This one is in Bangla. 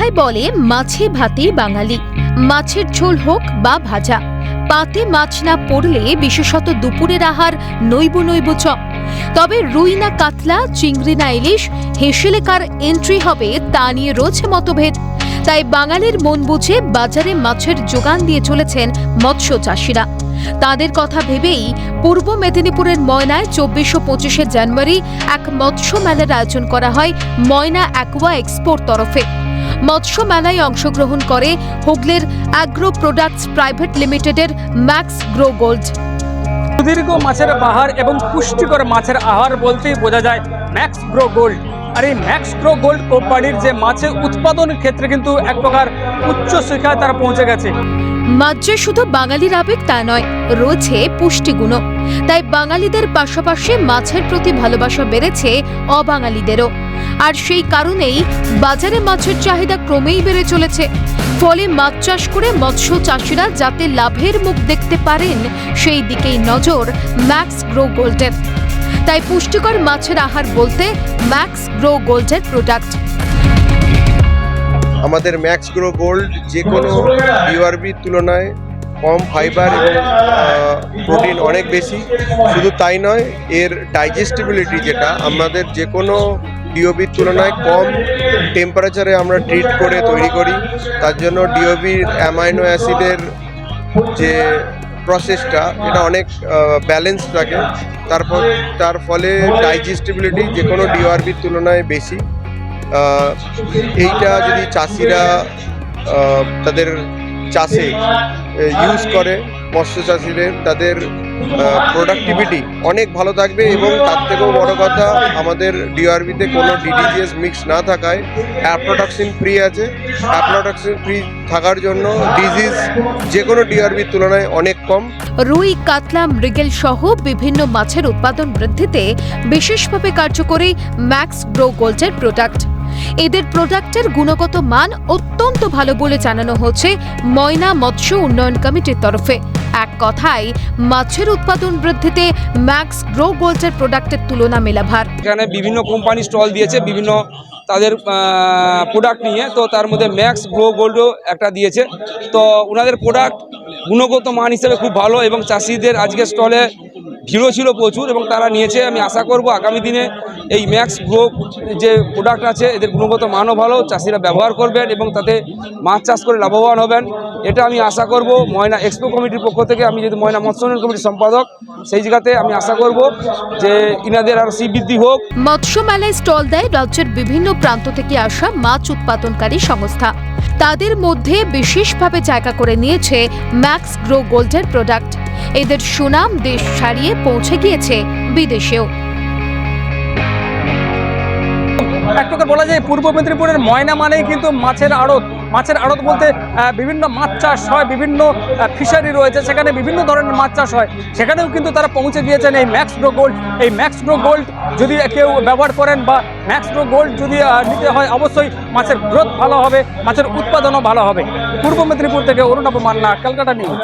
কথায় বলে, মাছে ভাতে বাঙালি। মাছের ঝোল হোক বা ভাজা, পাতে মাছ না পড়লে বিশেষত দুপুরের আহার নৈব নৈব চ। তবে রুই না কাতলা, চিংড়ি না ইলিশ হেসেলে কার এন্ট্রি হবে তা নিয়ে রয়েছে মতভেদ। তাই বাঙালির মন বুঝে বাজারে মাছের যোগান দিয়ে চলেছেন মৎস্য চাষিরা। তাদের কথা ভেবেই পূর্ব মেদিনীপুরের ময়নায় চব্বিশ ও পঁচিশে জানুয়ারি এক মৎস্য মেলার আয়োজন করা হয় ময়না অ্যাকোয়া এক্সপোর তরফে। মৎস্য মেলায় অংশগ্রহণ করে হুগলির অ্যাগ্রো প্রোডাক্টস প্রাইভেট লিমিটেডের ম্যাক্স গ্রো গোল্ড সুদীর্ঘ মাছের বাহার এবং পুষ্টিকর মাছের আহার বলতেই বোঝা যায় ম্যাক্স গ্রো গোল্ড আর এই ম্যাক্স গ্রো গোল্ড কোম্পানির যে মাছের উৎপাদন ক্ষেত্রে কিন্তু এক প্রকার উচ্চ শিখায় তারা পৌঁছে গেছে। মাছ শুধু বাঙালির আবেগ তা নয় রয়েছে পুষ্টিগুণও। তাই বাঙালিদের পাশাপাশি মাছের প্রতি ভালোবাসা বেড়েছে অবাঙালিদেরও। আর সেই কারণেই বাজারে মাছের চাহিদা ক্রমেই বেড়ে চলেছে। ফলে মাছ চাষ করে মৎস্য চাষিরা যাতে লাভের মুখ দেখতে পারেন, সেই দিকেই নজর ম্যাক্স গ্রো গোল্ডের। তাই পুষ্টিকর মাছের আহার বলতে ম্যাক্স গ্রো গোল্ডের প্রোডাক্ট। আমাদের ম্যাক্স গ্রো গোল্ড যে কোনো ইউআরবির তুলনায় কম ফাইবার এবং প্রোটিন অনেক বেশি। শুধু তাই নয়, এর ডাইজেস্টিবিলিটি যেটা, আমাদের যে কোনো ডিওবির তুলনায় কম টেম্পারেচারে আমরা ট্রিট করে, তৈরি করি। তার জন্য ডিওবির অ্যামাইনো অ্যাসিডের যে প্রসেসটা এটা অনেক ব্যালেন্স থাকে। তারপর, তার ফলে ডাইজেস্টিবিলিটি যে কোনো ডিওআরবির তুলনায় বেশি। এইটা যদি চাষিরা তাদের চাষে ইউজ করে মৎস্য চাষিদের তাদের প্রোডাক্টিভিটি অনেক ভালো থাকবে এবং তার থেকেও বড় কথা, আমাদের ডিআরবিতে কোনো ডিডিজিএস মিক্স না থাকায় অ্যাপ্রোডাকশন ফ্রি আছে। অ্যাপ্রোডাকশন ফ্রি থাকার জন্য ডিজিজ যে কোনো ডিআরবির তুলনায় অনেক কম। রুই, কাতলা, মৃগেল সহ বিভিন্ন মাছের উৎপাদন বৃদ্ধিতে বিশেষভাবে কার্যকরী ম্যাক্স গ্রো গোল্ডের প্রোডাক্ট এদের প্রোডাক্টের গুণগত মান অত্যন্ত ভালো বলে জানানো হচ্ছে ময়না মৎস্য উন্নয়ন কমিটির তরফে। এক কথায়, মাছের উৎপাদন বৃদ্ধিতে ম্যাক্স গ্রো গোল্ডের প্রোডাক্টের তুলনা মেলাভার। এখানে বিভিন্ন কোম্পানি স্টল দিয়েছে, বিভিন্ন তাদের প্রোডাক্ট নিয়ে। তো তার মধ্যে ম্যাক্স গ্রো গোল্ডও একটা দিয়েছে। তো ওনাদের প্রোডাক্ট গুণগত মান হিসেবে খুব ভালো এবং চাষিদের আজকে স্টলে ভিড়ও ছিল প্রচুর এবং তারা নিয়েছে। আমি আশা করব আগামী দিনে এই ম্যাক্স গ্রো যে প্রোডাক্ট আছে, এদের গুণগত মানও ভালো, চাষিরা ব্যবহার করবেন এবং তাতে মাছ চাষ করে লাভবান হবেন। এটা আমি আশা করব, ময়না এক্সপো কমিটির পক্ষ থেকে আমি যেহেতু ময়না মৎস্য উন্নয়ন কমিটির সম্পাদক, সেই জায়গাতে আমি আশা করব যে ইনাদের আরও সি বৃদ্ধি হোক। মৎস্য মেলায় স্টল দেয় রাজ্যের বিভিন্ন প্রান্ত থেকে আসা মাছ উৎপাদনকারী সংস্থা। তাদের মধ্যে বিশেষভাবে জায়গা করে নিয়েছে ম্যাক্স গ্রো গোল্ডের প্রোডাক্ট এদের সুনাম দেশ ছাড়িয়ে পৌঁছে গিয়েছে বিদেশেও। এক প্রকার বলা যায় পূর্ব মেদিনীপুরের ময়না মানেই কিন্তু মাছের আড়ত। মাছের আড়ত বলতে বিভিন্ন মাছ চাষ হয়, বিভিন্ন ফিশারি রয়েছে, সেখানে বিভিন্ন ধরনের মাছ চাষ হয়। সেখানেও কিন্তু তারা পৌঁছে গিয়েছেন এই ম্যাক্স গ্রো গোল্ড এই ম্যাক্স গ্রো গোল্ড যদি কেউ ব্যবহার করেন বা ম্যাক্স গ্রো গোল্ড যদি নিতে হয়, অবশ্যই মাছের গ্রোথ ভালো হবে, মাছের উৎপাদনও ভালো হবে। পূর্ব মেদিনীপুর থেকে অরুণাভ মান্না, ক্যালকাটা নিউজ।